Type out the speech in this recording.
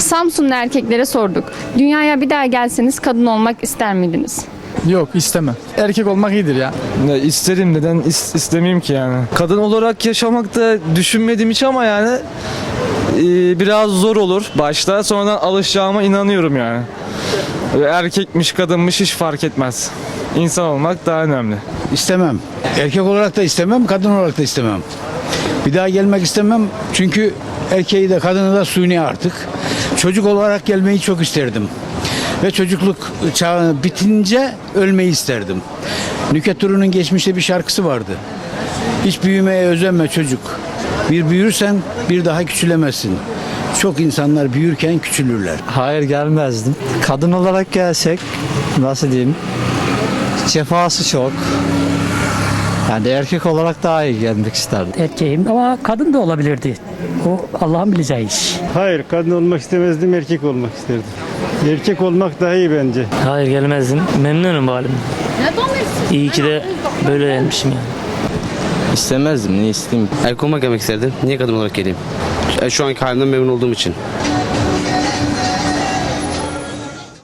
Samsunlu erkeklere sorduk. Dünyaya bir daha gelseniz kadın olmak ister miydiniz? Yok istemem. Erkek olmak iyidir ya. Ne isterim neden is- istemeyeyim ki yani. Kadın olarak yaşamak da düşünmedim hiç ama yani e, biraz zor olur başta. Sonradan alışacağıma inanıyorum yani. Erkekmiş kadınmış hiç fark etmez. İnsan olmak daha önemli. İstemem. Erkek olarak da istemem, kadın olarak da istemem. Bir daha gelmek istemem çünkü erkeği de kadını da suni artık. Çocuk olarak gelmeyi çok isterdim. Ve çocukluk çağı bitince ölmeyi isterdim. Nükhet Duru'nun geçmişte bir şarkısı vardı. Hiç büyümeye özenme çocuk. Bir büyürsen bir daha küçülemezsin. Çok insanlar büyürken küçülürler. Hayır gelmezdim. Kadın olarak gelsek nasıl diyeyim? Cefası çok. Yani erkek olarak daha iyi gelmek isterdim. erkeğim ama kadın da olabilirdi. O Allah'ın bileceği iş. Hayır kadın olmak istemezdim erkek olmak isterdim. Erkek olmak daha iyi bence. Hayır gelmezdim. Memnunum bu halimden. İyi ki de böyle gelmişim yani. İstemezdim. Ne isteyeyim? Erkek olmak gelmek isterdim. Niye kadın olarak geleyim? E, Şu anki halimden memnun olduğum için.